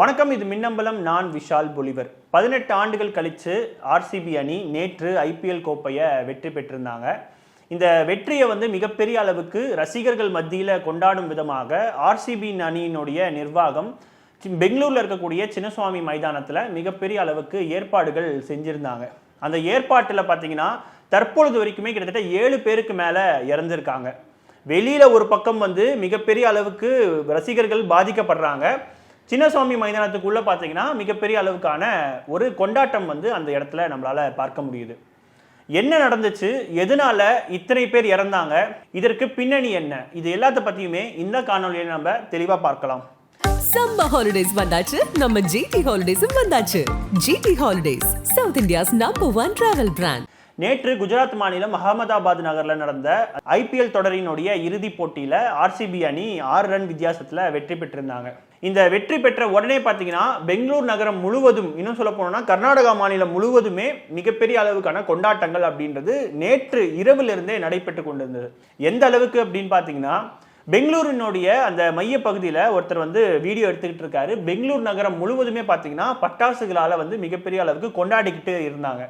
வணக்கம் இது மின்னம்பலம். நான் விஷால் பொலிவர். பதினெட்டு ஆண்டுகள் கழித்து ஆர்சிபி அணி நேற்று ஐபிஎல் கோப்பையை வெற்றி பெற்றிருந்தாங்க. இந்த வெற்றியை வந்து மிகப்பெரிய அளவுக்கு ரசிகர்கள் மத்தியில் கொண்டாடும் விதமாக ஆர்சிபி அணியினுடைய நிர்வாகம் பெங்களூரில் இருக்கக்கூடிய சின்னசுவாமி மைதானத்தில் மிகப்பெரிய அளவுக்கு ஏற்பாடுகள் செஞ்சுருந்தாங்க. அந்த ஏற்பாட்டில் பார்த்தீங்கன்னா தற்பொழுது வரைக்குமே கிட்டத்தட்ட ஏழு பேருக்கு மேலே இறந்துருக்காங்க. வெளியில் ஒரு பக்கம் வந்து மிகப்பெரிய அளவுக்கு ரசிகர்கள் பாதிக்கப்படுறாங்க. சின்னசுவாமி மைதானத்துக்குள்ளே பார்த்தீங்கன்னா மிகப்பெரிய அளவுக்கான ஒரு கொண்டாட்டம் வந்து அந்த இடத்துல நம்மளால் பார்க்க முடியுது. என்ன நடந்துச்சு? எதனால இத்தனை பேர் இறந்தாங்க? இதற்கு பின்னணி என்ன? இது எல்லாத்த பத்தியுமே இந்த காணொலியை நம்ம தெளிவா பார்க்கலாம். சம்மர் ஹாலிடேஸ் வந்தாச்சு. நம்ம ஜிடி ஹாலிடேஸும் வந்தாச்சு. GT holidays south India's number one travel brand நேற்று குஜராத் மாநிலம் அகமதாபாத் நகரில் நடந்த ஐபிஎல் தொடரினுடைய இறுதிப் போட்டியில் ஆர்சிபி அணி ஆறு ரன் வித்தியாசத்தில் வெற்றி பெற்றிருந்தாங்க. இந்த வெற்றி பெற்ற உடனே பார்த்தீங்கன்னா பெங்களூர் நகரம் முழுவதும் இன்னும் சொல்ல போனோம்னா கர்நாடகா மாநிலம் முழுவதுமே மிகப்பெரிய அளவுக்கான கொண்டாட்டங்கள் அப்படின்றது நேற்று இரவிலிருந்தே நடைபெற்று கொண்டிருந்தது. எந்த அளவுக்கு அப்படின்னு பார்த்தீங்கன்னா பெங்களூரினுடைய அந்த மைய பகுதியில் ஒருத்தர் வந்து வீடியோ எடுத்துக்கிட்டு இருக்காரு. பெங்களூர் நகரம் முழுவதுமே பார்த்தீங்கன்னா பட்டாசுகளால் வந்து மிகப்பெரிய அளவுக்கு கொண்டாடிக்கிட்டு இருந்தாங்க.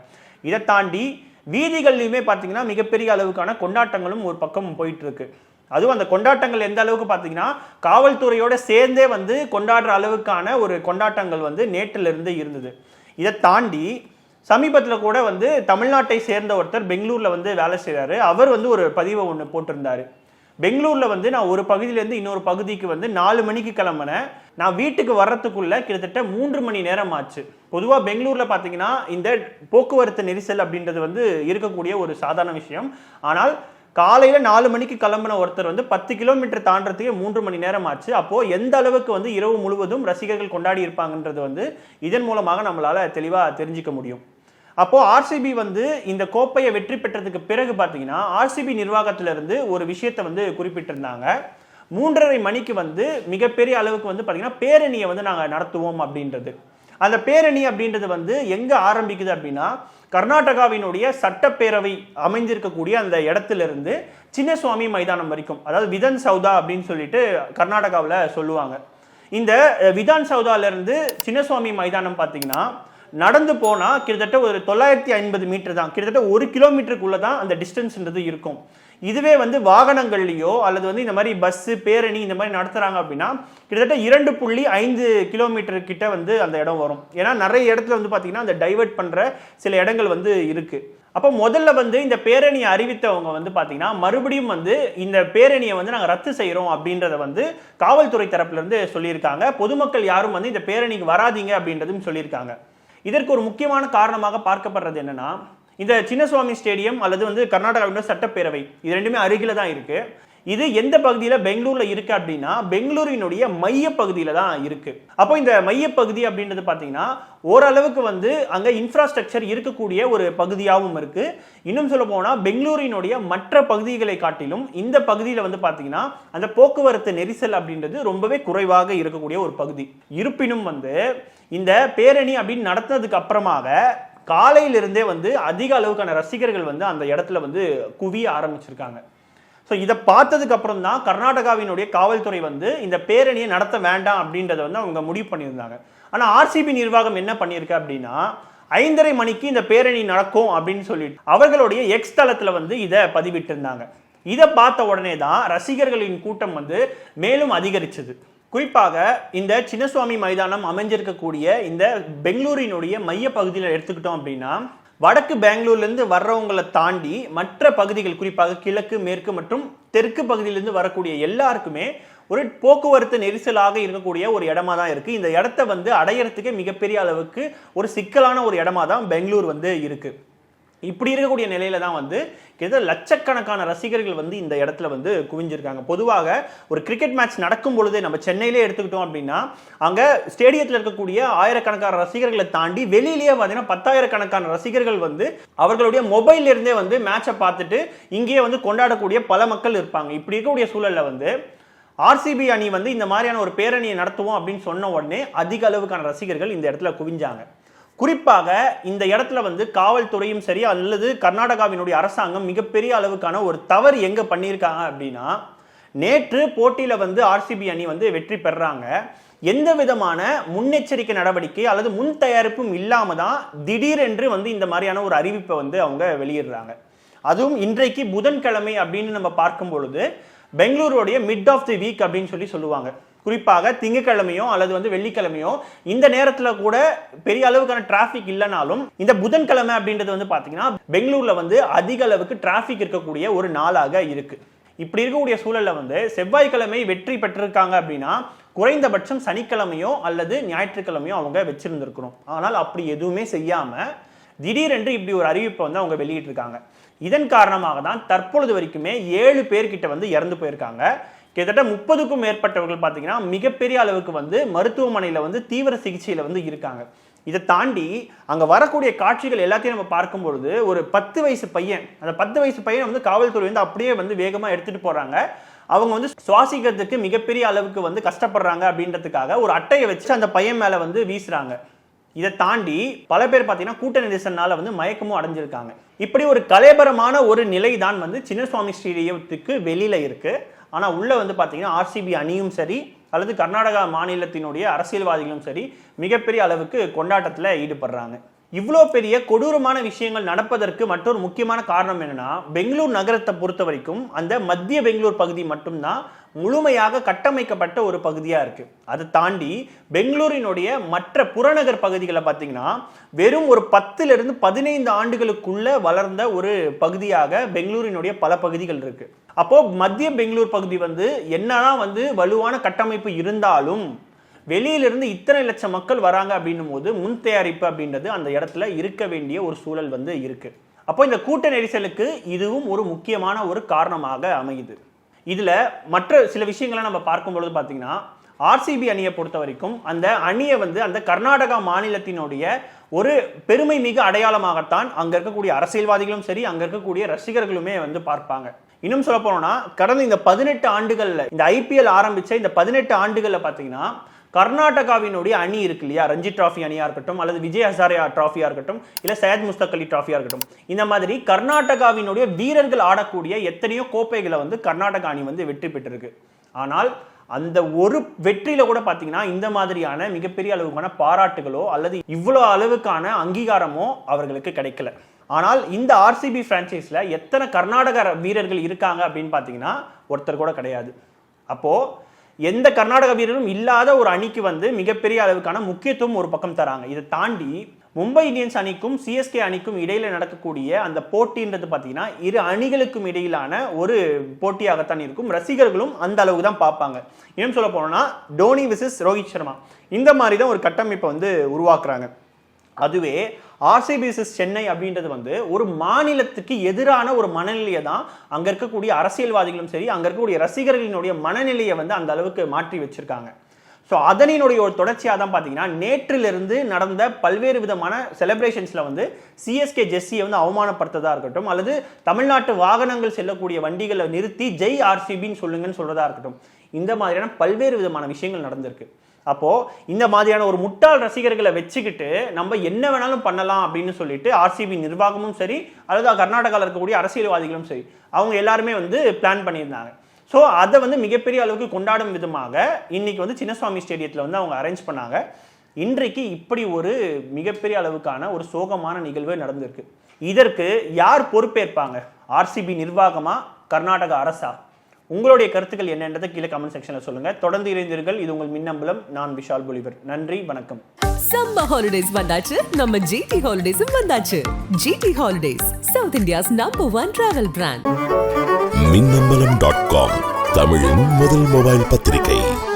இதை தாண்டி வீதிகள்லையுமே பார்த்தீங்கன்னா மிகப்பெரிய அளவுக்கான கொண்டாட்டங்களும் ஒரு பக்கம் போயிட்டு இருக்கு அதுவும் அந்த கொண்டாட்டங்கள் எந்த அளவுக்கு பார்த்தீங்கன்னா காவல்துறையோட சேர்ந்தே வந்து கொண்டாடுற அளவுக்கான ஒரு கொண்டாட்டங்கள் வந்து நேற்றிலிருந்து இருந்தது. இதை தாண்டி சமீபத்தில் கூட வந்து தமிழ்நாட்டை சேர்ந்த ஒருத்தர் பெங்களூரில் வந்து வேலை செய்கிறாரு அவர் வந்து ஒரு பதிவை ஒன்று போட்டிருந்தாரு. பெங்களூரில் வந்து நான் ஒரு பகுதியிலேருந்து இன்னொரு பகுதிக்கு வந்து நாலு மணிக்கு கிளம்புனேன். நான் வீட்டுக்கு வர்றதுக்குள்ள கிட்டத்தட்ட மூன்று மணி நேரம் ஆச்சு பொதுவாக பெங்களூரில் பார்த்தீங்கன்னா இந்த போக்குவரத்து நெரிசல் அப்படின்றது வந்து இருக்கக்கூடிய ஒரு சாதாரண விஷயம். ஆனால் காலையில் நாலு மணிக்கு கிளம்புன ஒருத்தர் வந்து பத்து கிலோமீட்டர் தாண்டறதுக்கே மூன்று மணி நேரம் ஆச்சு அப்போ எந்த அளவுக்கு வந்து இரவு முழுவதும் ரசிகர்கள் கொண்டாடி இருப்பாங்கன்றது வந்து இதன் மூலமாக நம்மளால் தெளிவாக தெரிஞ்சுக்க முடியும். அப்போது ஆர்சிபி வந்து இந்த கோப்பையை வெற்றி பெற்றதுக்கு பிறகு பார்த்தீங்கன்னா ஆர்சிபி நிர்வாகத்திலிருந்து ஒரு விஷயத்தை வந்து குறிப்பிட்டிருந்தாங்க. மூன்றரை மணிக்கு வந்து மிகப்பெரிய அளவுக்கு வந்து பார்த்தீங்கன்னா பேரணியை வந்து நாங்கள் நடத்துவோம் அப்படின்றது. அந்த பேரணி அப்படின்றது வந்து எங்கே ஆரம்பிக்குது அப்படின்னா கர்நாடகாவினுடைய சட்டப்பேரவை அமைந்திருக்கக்கூடிய அந்த இடத்துல இருந்து சின்னசுவாமி மைதானம் வரைக்கும் அதாவது விதன் சௌதா அப்படின்னு சொல்லிட்டு கர்நாடகாவில் சொல்லுவாங்க. இந்த விதான் சௌதால சின்னசுவாமி மைதானம் பார்த்தீங்கன்னா நடந்து போனால் கிட்டத்தட்ட ஒரு தொள்ளாயிரத்தி ஐம்பது மீட்டர் தான். கிட்டத்தட்ட ஒரு கிலோமீட்டருக்குள்ளே தான் அந்த டிஸ்டன்ஸ்ன்றது இருக்கும். இதுவே வந்து வாகனங்கள்லையோ அல்லது வந்து இந்த மாதிரி பஸ்ஸு பேரணி இந்த மாதிரி நடத்துகிறாங்க அப்படின்னா கிட்டத்தட்ட இரண்டு புள்ளி ஐந்து கிலோமீட்டர் கிட்ட வந்து அந்த இடம் வரும். ஏன்னா நிறைய இடத்துல வந்து பார்த்தீங்கன்னா அந்த டைவர்ட் பண்ணுற சில இடங்கள் வந்து இருக்குது அப்போ முதல்ல வந்து இந்த பேரணியை அறிவித்தவங்க வந்து பார்த்தீங்கன்னா மறுபடியும் வந்து இந்த பேரணியை வந்து நாங்கள் ரத்து செய்கிறோம் அப்படின்றத வந்து காவல்துறை தரப்புலேருந்து சொல்லியிருக்காங்க. பொதுமக்கள் யாரும் வந்து இந்த பேரணிக்கு வராதீங்க அப்படின்றதும் சொல்லியிருக்காங்க. இதற்கு ஒரு முக்கியமான காரணமாக பார்க்கப்படுறது என்னன்னா இந்த சின்னசுவாமி ஸ்டேடியம் அல்லது வந்து கர்நாடகாவின் சட்டப்பேரவை இது ரெண்டுமே அருகில தான் இருக்கு. இது எந்த பகுதியில் பெங்களூர்ல இருக்கு அப்படின்னா பெங்களூரினுடைய மைய பகுதியில தான் இருக்கு. அப்போ இந்த மைய பகுதி அப்படின்றது பார்த்தீங்கன்னா ஓரளவுக்கு வந்து அங்க இன்ஃப்ராஸ்ட்ரக்சர் இருக்கக்கூடிய ஒரு பகுதியாகவும் இருக்கு. இன்னும் சொல்ல போனால் பெங்களூரினுடைய மற்ற பகுதிகளை காட்டிலும் இந்த பகுதியில் வந்து பார்த்தீங்கன்னா அந்த போக்குவரத்து நெரிசல் அப்படின்றது ரொம்பவே குறைவாக இருக்கக்கூடிய ஒரு பகுதி. இருப்பினும் வந்து இந்த பேரணி அப்படின்னு நடத்தினதுக்கு அப்புறமாக காலையிலிருந்தே வந்து அதிக அளவுக்கான ரசிகர்கள் வந்து அந்த இடத்துல வந்து குவிய ஆரம்பிச்சிருக்காங்க. ஸோ இதை பார்த்ததுக்கு அப்புறம் தான் கர்நாடகாவினுடைய காவல்துறை வந்து இந்த பேரணியை நடத்த வேண்டாம் அப்படின்றத வந்து அவங்க முடிவு பண்ணியிருந்தாங்க. ஆனால் ஆர்சிபி நிர்வாகம் என்ன பண்ணியிருக்கு அப்படின்னா ஐந்தரை மணிக்கு இந்த பேரணி நடக்கும் அப்படின்னு சொல்லிட்டு அவர்களுடைய எக்ஸ் தளத்தில் வந்து இதை பதிவிட்டிருந்தாங்க. இதை பார்த்த உடனே தான் ரசிகர்களின் கூட்டம் வந்து மேலும் அதிகரிச்சது. குறிப்பாக இந்த சின்னசுவாமி மைதானம் அமைஞ்சிருக்கக்கூடிய இந்த பெங்களூரினுடைய மைய பகுதியில் எடுத்துக்கிட்டோம் அப்படின்னா வடக்கு பெங்களூர்லேருந்து வர்றவங்களை தாண்டி மற்ற பகுதிகள் குறிப்பாக கிழக்கு மேற்கு மற்றும் தெற்கு பகுதியிலேருந்து வரக்கூடிய எல்லாருக்குமே ஒரு போக்குவரத்து நெரிசலாக இருக்கக்கூடிய ஒரு இடமா தான் இருக்குது இந்த இடத்த வந்து அடையிறதுக்கு மிகப்பெரிய அளவுக்கு ஒரு சிக்கலான ஒரு இடமா தான் பெங்களூர் வந்து இருக்குது இப்படி இருக்கக்கூடிய நிலையில தான் வந்து கிட்டத்தட்ட லட்சக்கணக்கான ரசிகர்கள் வந்து இந்த இடத்துல வந்து குவிஞ்சிருக்காங்க. பொதுவாக ஒரு கிரிக்கெட் மேட்ச் நடக்கும் பொழுதே நம்ம சென்னையிலே எடுத்துக்கிட்டோம் அப்படின்னா அங்க ஸ்டேடியத்தில் இருக்கக்கூடிய ஆயிரக்கணக்கான ரசிகர்களை தாண்டி வெளியிலேயே பார்த்தீங்கன்னா பத்தாயிரக்கணக்கான ரசிகர்கள் வந்து அவர்களுடைய மொபைல்ல இருந்தே வந்து மேட்சை பார்த்துட்டு இங்கேயே வந்து கொண்டாடக்கூடிய பல மக்கள் இருப்பாங்க. இப்படி இருக்கக்கூடிய சூழல்ல வந்து ஆர்சிபி அணி வந்து இந்த மாதிரியான ஒரு பேரணியை நடத்துவோம் அப்படின்னு சொன்ன உடனே அதிக அளவுக்கான ரசிகர்கள் இந்த இடத்துல குவிஞ்சாங்க. குறிப்பாக இந்த இடத்துல வந்து காவல்துறையும் சரி அல்லது கர்நாடகாவினுடைய அரசாங்கம் மிகப்பெரிய அளவுக்கான ஒரு தவறு எங்க பண்ணியிருக்காங்க அப்படின்னா நேற்று போட்டியில வந்து ஆர்சிபி அணி வந்து வெற்றி பெறாங்க. எந்த விதமான முன்னெச்சரிக்கை நடவடிக்கை அல்லது முன் தயாரிப்பும் இல்லாம தான் திடீரென்று வந்து இந்த மாதிரியான ஒரு அறிவிப்பை வந்து அவங்க வெளியிடுறாங்க. அதுவும் இன்றைக்கு புதன்கிழமை அப்படின்னு நம்ம பார்க்கும் பொழுது பெங்களூருடைய மிட் ஆஃப் தி வீக் அப்படின்னு சொல்லி சொல்லுவாங்க. குறிப்பாக திங்கக்கிழமையோ அல்லது வந்து வெள்ளிக்கிழமையோ இந்த நேரத்தில் கூட பெரிய அளவுக்கான டிராஃபிக் இல்லைனாலும் இந்த புதன்கிழமை அப்படின்றது வந்து பார்த்தீங்கன்னா பெங்களூரில் வந்து அதிக அளவுக்கு டிராஃபிக் இருக்கக்கூடிய ஒரு நாளாக இருக்குது இப்படி இருக்கக்கூடிய சூழலில் வந்து செவ்வாய்க்கிழமை வெற்றி பெற்றிருக்காங்க அப்படின்னா குறைந்தபட்சம் சனிக்கிழமையோ அல்லது ஞாயிற்றுக்கிழமையோ அவங்க வச்சிருந்திருக்கணும். ஆனால் அப்படி எதுவுமே செய்யாமல் திடீரென்று இப்படி ஒரு அறிவிப்பை வந்து அவங்க வெளியிட்டிருக்காங்க. இதன் காரணமாக தான் தற்பொழுது வரைக்குமே ஏழு பேர்கிட்ட வந்து இறந்து போயிருக்காங்க. கிட்டத்தட்ட முப்பதுக்கும் மேற்பட்டவர்கள் பார்த்தீங்கன்னா மிகப்பெரிய அளவுக்கு வந்து மருத்துவமனையில் வந்து தீவிர சிகிச்சையில் வந்து இருக்காங்க. இதை தாண்டி அங்கே வரக்கூடிய காட்சிகள் எல்லாத்தையும் நம்ம பார்க்கும் பொழுது ஒரு பத்து வயசு பையன் அந்த பத்து வயசு பையன் வந்து காவல்துறை வந்து அப்படியே வந்து வேகமாக எடுத்துகிட்டு போகிறாங்க அவங்க வந்து சுவாசிக்கிறதுக்கு மிகப்பெரிய அளவுக்கு வந்து கஷ்டப்படுறாங்க அப்படின்றதுக்காக ஒரு அட்டையை வச்சு அந்த பையன் மேலே வந்து வீசுறாங்க. இதை தாண்டி பல பேர் பார்த்தீங்கன்னா கூட்ட நெரிசல்னால வந்து மயக்கமும் அடைஞ்சிருக்காங்க. இப்படி ஒரு கலேபரமான ஒரு நிலை தான் வந்து சின்னசுவாமி ஸ்ரீரியத்துக்கு வெளியில இருக்கு. ஆனால் உள்ளே வந்து பார்த்தீங்கன்னா ஆர்சிபி அணியும் சரி அல்லது கர்நாடகா மாநிலத்தினுடைய அரசியல்வாதிகளும் சரி மிகப்பெரிய அளவுக்கு கொண்டாட்டத்தில் ஈடுபடுறாங்க. இவ்வளோ பெரிய கொடூரமான விஷயங்கள் நடப்பதற்கு மற்றொரு முக்கியமான காரணம் என்னன்னா பெங்களூர் நகரத்தை பொறுத்த வரைக்கும் அந்த மத்திய பெங்களூர் பகுதி மட்டும்தான் முழுமையாக கட்டமைக்கப்பட்ட ஒரு பகுதியாக இருக்குது அதை தாண்டி பெங்களூரினுடைய மற்ற புறநகர் பகுதிகளை பார்த்தீங்கன்னா வெறும் ஒரு பத்துலேருந்து பதினைந்து ஆண்டுகளுக்குள்ளே வளர்ந்த ஒரு பகுதியாக பெங்களூரினுடைய பல பகுதிகள் இருக்குது அப்போது மத்திய பெங்களூர் பகுதி வந்து என்னன்னா வந்து வலுவான கட்டமைப்பு இருந்தாலும் வெளியிலிருந்து இத்தனை லட்சம் மக்கள் வராங்க அப்படின்னும் போது முன் தயாரிப்பு அப்படின்றது அந்த இடத்துல இருக்க வேண்டிய ஒரு சூழல் வந்து இருக்கு. அப்போ இந்த கூட்ட நெரிசலுக்கு இதுவும் ஒரு முக்கியமான ஒரு காரணமாக அமையுது. இதுல மற்ற சில விஷயங்களை நம்ம பார்க்கும் பொழுது பார்த்தீங்கன்னா ஆர்சிபி அணியை பொறுத்த வரைக்கும் அந்த அணியை வந்து அந்த கர்நாடகா மாநிலத்தினுடைய ஒரு பெருமை மிக அடையாளமாகத்தான் அங்க இருக்கக்கூடிய அரசியல்வாதிகளும் சரி அங்க இருக்கக்கூடிய ரசிகர்களுமே வந்து பார்ப்பாங்க. இன்னும் சொல்ல போனோம்னா கடந்த இந்த பதினெட்டு ஆண்டுகள்ல இந்த ஐபிஎல் ஆரம்பிச்ச இந்த பதினெட்டு ஆண்டுகள்ல பார்த்தீங்கன்னா கர்நாடகாவினுடைய அணி இருக்கு இல்லையா? ரஞ்சி டிராஃபி அணியாக இருக்கட்டும் அல்லது விஜய் ஹசாரியா ட்ராஃபியாக இருக்கட்டும் இல்லை சையத் முஸ்தக் அலி ட்ராஃபியாக இருக்கட்டும் இந்த மாதிரி கர்நாடகாவினுடைய வீரர்கள் ஆடக்கூடிய எத்தனையோ கோப்பைகளை வந்து கர்நாடகா அணி வந்து வெற்றி பெற்றிருக்கு. ஆனால் அந்த ஒரு வெற்றியில கூட பார்த்தீங்கன்னா இந்த மாதிரியான மிகப்பெரிய அளவுக்கான பாராட்டுகளோ அல்லது இவ்வளோ அளவுக்கான அங்கீகாரமோ அவர்களுக்கு கிடைக்கல. ஆனால் இந்த ஆர்சிபி பிரான்ச்சைஸ்ல எத்தனை கர்நாடக வீரர்கள் இருக்காங்க அப்படின்னு பார்த்தீங்கன்னா ஒருத்தர் கூட கிடையாது. அப்போ எந்த கர்நாடக வீரரும் இல்லாத ஒரு அணிக்கு வந்து மிகப்பெரிய அளவுக்கான முக்கியத்துவம் ஒரு பக்கம் தராங்க. இதை தாண்டி மும்பை இந்தியன்ஸ் அணிக்கும் சிஎஸ்கே அணிக்கும் இடையில நடக்கக்கூடிய அந்த போட்டின்றது பார்த்தீங்கன்னா இரு அணிகளுக்கும் இடையிலான ஒரு போட்டியாகத்தான் இருக்கும். ரசிகர்களும் அந்த அளவுக்கு தான் பார்ப்பாங்க. இன்னும் சொல்ல போனோம்னா டோனி விசஸ் ரோஹித் சர்மா. இந்த மாதிரி தான் ஒரு கட்டமைப்பை வந்து உருவாக்குறாங்க. அதுவே ஆர்சிபி சென்னை அப்படின்றது வந்து ஒரு மாநிலத்துக்கு எதிரான ஒரு மனநிலையை தான் அங்க இருக்கக்கூடிய அரசியல்வாதிகளும் சரி அங்க இருக்கக்கூடிய ரசிகர்களினுடைய மனநிலையை வந்து அந்த அளவுக்கு மாற்றி வச்சிருக்காங்க. ஸோ அதனினுடைய ஒரு தொடர்ச்சியாக தான் பார்த்தீங்கன்னா நேற்றிலிருந்து நடந்த பல்வேறு விதமான செலிப்ரேஷன்ஸில் வந்து சிஎஸ்கே ஜெஸ்ஸியை வந்து அவமானப்படுத்ததாக இருக்கட்டும் அல்லது தமிழ்நாட்டு வாகனங்கள் செல்லக்கூடிய வண்டிகளை நிறுத்தி ஜெய் ஆர்சிபின்னு சொல்லுங்கன்னு சொல்கிறதா இருக்கட்டும் இந்த மாதிரியான பல்வேறு விதமான விஷயங்கள் நடந்திருக்கு. அப்போது இந்த மாதிரியான ஒரு முட்டாள் ரசிகர்களை வச்சுக்கிட்டு நம்ம என்ன வேணாலும் பண்ணலாம் அப்படின்னு சொல்லிட்டு ஆர்சிபி நிர்வாகமும் சரி அல்லது கர்நாடகாவில் இருக்கக்கூடிய அரசியல்வாதிகளும் சரி அவங்க எல்லாருமே வந்து பிளான் பண்ணியிருந்தாங்க. ஸோ அதை வந்து மிகப்பெரிய அளவுக்கு கொண்டாடும் விதமாக இன்னைக்கு வந்து சின்னசுவாமி ஸ்டேடியத்தில் வந்து அவங்க அரேஞ்ச் பண்ணாங்க. இன்றைக்கு இப்படி ஒரு மிகப்பெரிய அளவுக்கான ஒரு சோகமான நிகழ்வு நடந்திருக்கு. இதற்கு யார் பொறுப்பேற்பாங்க? ஆர்சிபி நிர்வாகமா கர்நாடக அரசா? உங்களுடைய கருத்துக்கள் என்னன்றதை கீழே கமெண்ட் செக்ஷனில் சொல்லுங்க. தொடர்ந்து இணைந்தீர்கள் இது உங்கள் மின்னம்பலம். நான் விஷால் பொலிவர். நன்றி வணக்கம். சம்மர் ஹாலிடேஸ் வந்தாச்சு. நம்ம ஜிடி ஹாலிடேஸும் வந்தாச்சு. GT holidays south India's number one travel brand Minnambalam dot com தமிழின் முதல் மொபைல் பத்திரிகை.